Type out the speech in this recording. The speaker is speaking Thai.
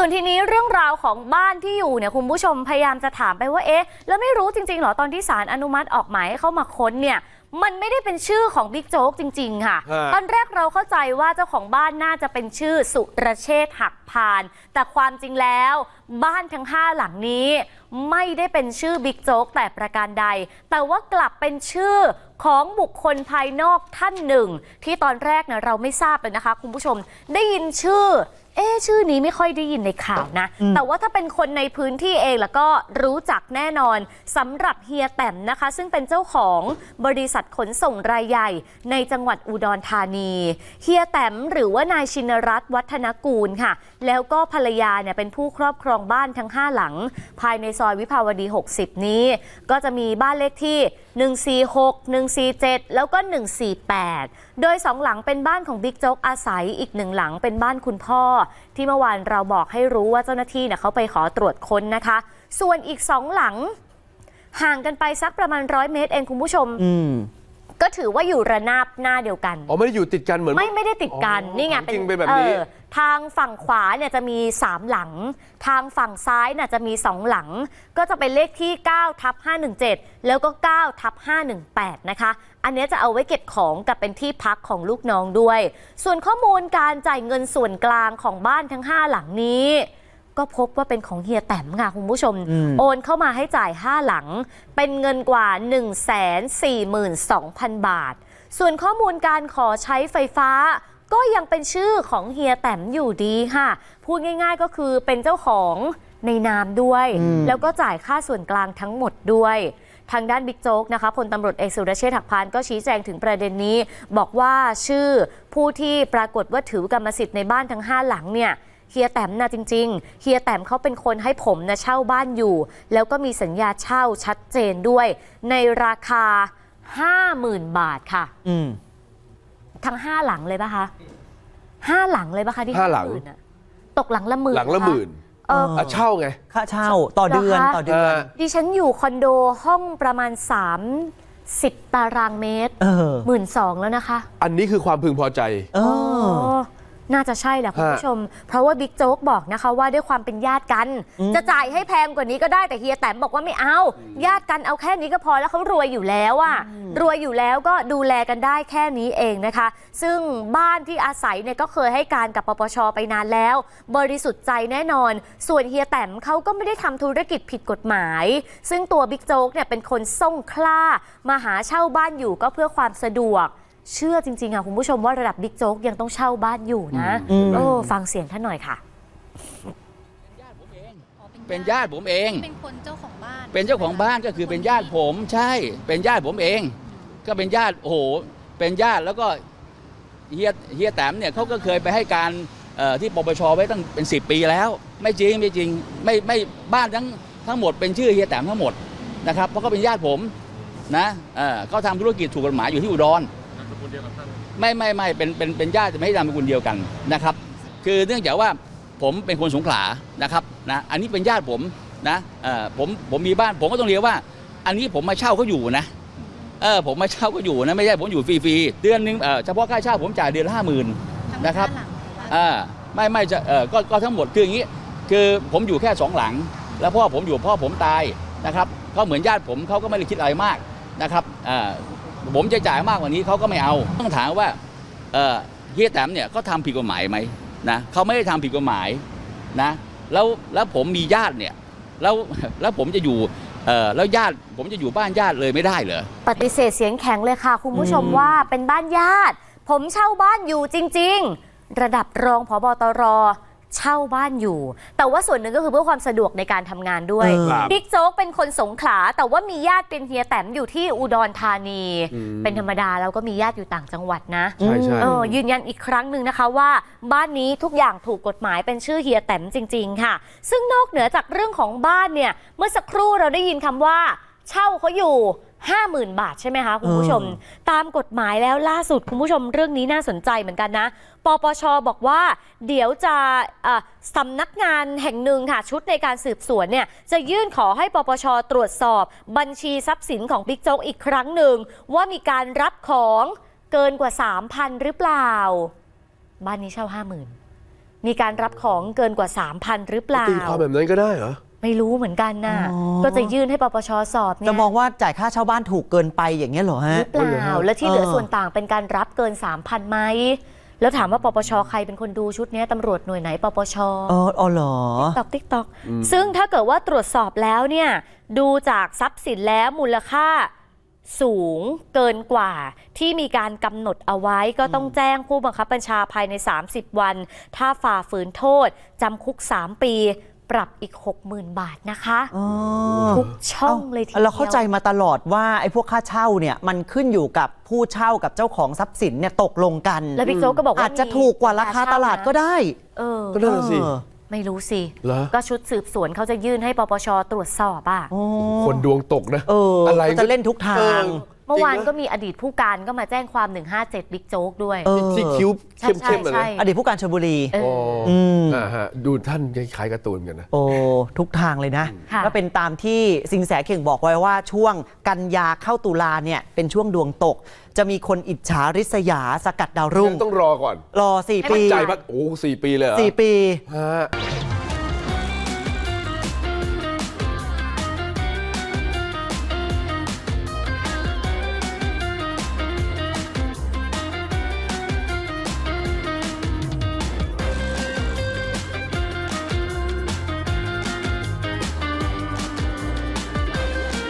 ส่วนทีนี้เรื่องราวของบ้านที่อยู่เนี่ยคุณผู้ชมพยายามจะถามไปว่าเอ๊ะแล้วไม่รู้จริงๆเหรอตอนที่ศาลอนุมัติออกหมายให้เข้ามาค้นเนี่ยมันไม่ได้เป็นชื่อของบิ๊กโจ๊กจริง ๆ ค่ะ ฮะ ตอนแรกเราเข้าใจว่าเจ้าของบ้านน่าจะเป็นชื่อสุรเชษฐ์หักพาน แต่ความจริงแล้ว บ้านทั้งห้าหลังนี้ ไม่ได้เป็นชื่อบิ๊กโจ๊กแต่ประการใด แต่ว่ากลับเป็นชื่อของบุคคลภายนอกท่านหนึ่ง ที่ตอนแรกเนี่ยเราไม่ทราบเลยนะคะ คุณผู้ชมได้ยินชื่อ เอ๊ะชื่อนี้ไม่ค่อยได้ยินในข่าวนะ แต่ว่าถ้าเป็นคนในพื้นที่เองแล้วก็รู้จักแน่นอนสำหรับเฮียแต้มนะคะ ซึ่งเป็นเจ้าของบริษัทขนส่งรายใหญ่ ในจังหวัดอุดรธานี เฮียแต้มหรือว่านายชินรัตน์วัฒนกูลค่ะแล้วก็ภรรยาเนี่ยเป็นผู้ครอบครองบ้านทั้ง 5 หลัง ภายในซอยวิภาวดี 60 นี้ ก็จะมีบ้านเลขที่ 146 147 แล้วก็ 148 โดยสองหลังเป็นบ้านของบิ๊กโจ๊กอาศัยอีกหนึ่งหลังเป็นบ้านคุณพ่อ ที่เมื่อวานเราบอกให้รู้ว่าเจ้าหน้าที่เนี่ยเขาไปขอตรวจค้นนะคะ ส่วนอีกสองหลังห่างกันไปสักประมาณร้อยเมตรเองคุณผู้ชมอืม ก็ถือว่าอยู่ระนาบหน้าเดียวกัน อ๋อไม่ได้อยู่ติดกันเหมือน ไม่ไม่ได้ติดกันอ๋อนี่ไงจริงเป็นแบบนี้ ออทางฝั่งขวาเนี่ยจะมี3หลัง ทางฝั่งซ้ายน่ะจะมี2หลัง ก็จะเป็นเลขที่9ทับ517 แล้วก็9ทับ518 นะคะ อันเนี้ยจะเอาไว้เก็บของกับเป็นที่พักของลูกน้องด้วย ส่วนข้อมูลการจ่ายเงินส่วนกลางของบ้านทั้ง 5 หลังนี้ ก็พบว่าเป็นของเฮียแต้มค่ะคุณผู้ชมอืมโอนเข้ามาให้จ่าย 5 หลัง เป็นเงินกว่า 142,000 บาท ส่วนข้อมูลการขอใช้ไฟฟ้า ก็ยังเป็นชื่อของเฮียแต้มอยู่ดีค่ะ พูดง่าย ๆ ก็คือเป็นเจ้าของในนามด้วยอืมแล้วก็จ่ายค่าส่วนกลางทั้งหมดด้วยทางด้านบิ๊กโจ๊กนะคะพลตำรวจเอกสุรเชษฐ์หักพานก็ชี้แจงถึงประเด็นนี้ บอกว่าชื่อผู้ที่ปรากฏว่าถือกรรมสิทธิ์ในบ้านทั้ง 5 หลังเนี่ย เฮียแต้มนะจริง ๆ เฮียแต้มเขาเป็นคนให้ผมนะเช่าบ้านอยู่ แล้วก็มีสัญญาเช่าชัดเจนด้วย ในราคา 50,000 บาทค่ะ อืมทั้ง5หลังเลยปะคะห้าหลังเลยปะคะที่ห้าหลัง มื่นอะตกหลังละหมื่นหลังละหมื่นเออ อะเช่าไง ค่าเช่าต่อเดือนเหรอคะ ต่อเดือนอ่าดิฉันอยู่คอนโดห้องประมาณ 30 ตารางเมตรเออ หมื่นสองแล้วนะคะอันนี้คือความพึงพอใจ เออ น่าจะใช่แหละคุณฮะผู้ชม เพราะว่าบิ๊กโจ๊กบอกนะคะว่าด้วยความเป็นญาติกันอืมจะจ่ายให้แพงกว่านี้ก็ได้แต่เฮียแต้มบอกว่าไม่เอา ญาติกันเอาแค่นี้ก็พอแล้วเขารวยอยู่แล้วอะรวยอยู่แล้วก็ดูแลกันได้แค่นี้เองนะคะ ซึ่งบ้านที่อาศัยเนี่ยก็เคยให้การกับปปชไปนานแล้ว บริสุทธิ์ใจแน่นอน ส่วนเฮียแต้มเขาก็ไม่ได้ทำธุรกิจผิดกฎหมาย ซึ่งตัวบิ๊กโจ๊กเนี่ยเป็นคนส่งคล้ามาหาเช่าบ้านอยู่ก็เพื่อความสะดวก เชื่อจริงๆอะคุณผู้ชมว่าระดับบิ๊กโจ๊กยังต้องเช่าบ้านอยู่นะอืมโอ้ฟังเสียงท่านหน่อยค่ะ เป็นญาติผมเอง เป็นคนเจ้าของบ้าน เป็นเจ้าของบ้านก็คือเป็นญาติผมใช่ เป็นญาติผมเอง ก็เป็นญาติโอ้โหเป็นญาติแล้วก็เฮียเฮียแต้มเนี่ยเขาก็เคยไปให้การเอ่อที่ปปชไว้ตั้งเป็น 10 ปีแล้ว ไม่จริงไม่จริงไม่ไม่บ้านทั้งทั้งหมดเป็นชื่อเฮียแต้มทั้งหมดนะครับเพราะเขาเป็นญาติผมนะเออเขาทำธุรกิจถูกกฎหมายอยู่ที่อุดร ไม่ไม่ไม่เป็นเป็นเป็นญาติแต่ไม่ได้นามสกุลเดียวกันนะครับ คือเนื่องจากว่าผมเป็นคนสงขลานะครับนะอันนี้เป็นญาติผมนะเอ่อผมผมมีบ้านผมก็ต้องเรียกว่า อันนี้ผมมาเช่าเขาอยู่นะเออผมมาเช่าเขาอยู่นะไม่ใช่ผมอยู่ฟรีๆเดือนหนึงเออเฉพาะค่าเช่าผมจ่ายเดือนละห้าหมื่นทั้งนะครับานหลังเลยอ่าไม่ไม่จะเออก็ก็ทั้งหมดคืออย่างนี้ คือผมอยู่แค่สองหลัง แล้วพ่อผมอยู่พ่อผมตายนะครับเขาเหมือนญาติผมเขาก็ไม่ได้คิดอะไรมากนะครับอ่า ผมจะจ่ายมากกว่านี้เขาก็ไม่เอา ต้องถามว่าเออเฮียแต้มเนี่ยเขาทำผิดกฎหมายไหมนะเขาไม่ได้ทำผิดกฎหมายนะแล้วแล้วผมมีญาติเนี่ยแล้วแล้วผมจะอยู่เออแล้วญาติผมจะอยู่บ้านญาติเลยไม่ได้เหรอปฏิเสธเสียงแข็งเลยค่ะ คุณผู้ชมอืมว่าเป็นบ้านญาติ ผมเช่าบ้านอยู่จริง ๆ ระดับรองผบตร เช่าบ้านอยู่ แต่ว่าส่วนหนึ่งก็คือเพื่อความสะดวกในการทำงานด้วยเออครับบิ๊กโจ๊กเป็นคนสงขลาแต่ว่ามีญาติเป็นเฮียแต้มอยู่ที่อุดรธานี อืม เป็นธรรมดาแล้วก็มีญาติอยู่ต่างจังหวัดนะ ใช่ใช่ เออยืนยันอีกครั้งหนึ่งนะคะว่า บ้านนี้ทุกอย่างถูกกฎหมายเป็นชื่อเฮียแต้มจริง ๆ ค่ะ ซึ่งนอกเหนือจากเรื่องของบ้านเนี่ย เมื่อสักครู่เราได้ยินคำว่า เช่าเขาอยู่ 50,000 บาทใช่ไหมคะคุณผู้ชม ตามกฎหมายแล้วล่าสุดคุณผู้ชมเรื่องนี้น่าสนใจเหมือนกันนะ ปปชบอกว่า เดี๋ยวจะเอ่อสำนักงานแห่งหนึ่งค่ะชุดในการสืบสวนเนี่ยจะยื่นขอให้ปปชตรวจสอบบัญชีทรัพย์สินของบิ๊กโจ๊กอีกครั้งหนึ่ง ว่ามีการรับของเกินกว่า 3,000 หรือเปล่า บ้านนี้เช่า 50,000 มีการรับของเกินกว่า 3,000 หรือเปล่าตีความแบบนั้นก็ได้เหรอ ไม่รู้เหมือนกันน่ะ อ๋อ ก็จะยื่นให้ปปชสอบไงจะมองว่าจ่ายค่าเช่าบ้านถูกเกินไปอย่างเงี้ยเหรอหฮะรือเปล่า และที่เหลือส่วนต่างเป็นการรับเกิน 3,000ไหม แล้วถามว่าปปชใครเป็นคนดูชุดเนี้ยตำรวจหน่วยไหนปปช เอออ๋อเหรอ ตอกติ๊กตอกซึ่งถ้าเกิดว่าตรวจสอบแล้วเนี่ย ดูจากทรัพย์สินแล้วมูลค่าสูงเกินกว่าที่มีการกำหนดเอาไว้ก็ต้องแจ้งผู้บังคับบัญชาภายใน 30 วัน ถ้าฝ่าฝืนโทษจำคุก 3 ปี ปรับอีก 60,000 บาทนะคะอ๋อทุกช่องเลยทีเดียวเราเข้าใจมาตลอดว่าไอ้พวกค่าเช่าเนี่ยมันขึ้นอยู่กับผู้เช่ากับเจ้าของทรัพย์สินเนี่ยตกลงกัน แล้วบิ๊กโจ๊กก็บอกว่าอาจจะถูกกว่าราคาตลาดก็ได้เออก็นั่นน่ะสิเออไม่รู้สิเหรอก็ชุดสืบสวนเขาจะยื่นให้ปปชตรวจสอบอะโอ้คนดวงตกนะเออออะไรก็จะเล่นทุกทาง เออเมื่อวานจริงะก็มีอดีตผู้การก็มาแจ้งความ 157 บิ๊กโจ๊กด้วย เออที่คิ้วใช่เข้มๆเลยใช่นะอดีตผู้การชลบุรี เอออ๋ออืมอ่าฮะดูท่านคล้ายๆการ์ตูนกันนะ โอ้ทุกทางเลยนะ ค่ะ ก็เป็นตามที่สิงแสเข่งบอกไว้ว่าช่วงกันยาเข้าตุลาเนี่ยเป็นช่วงดวงตก จะมีคนอิจฉาริษยาสกัดดาวรุ่ง ต้องรอก่อนรอสี่ปีใจพักโอ้สี่ปีเลยเหรอสี่ปี ฮะ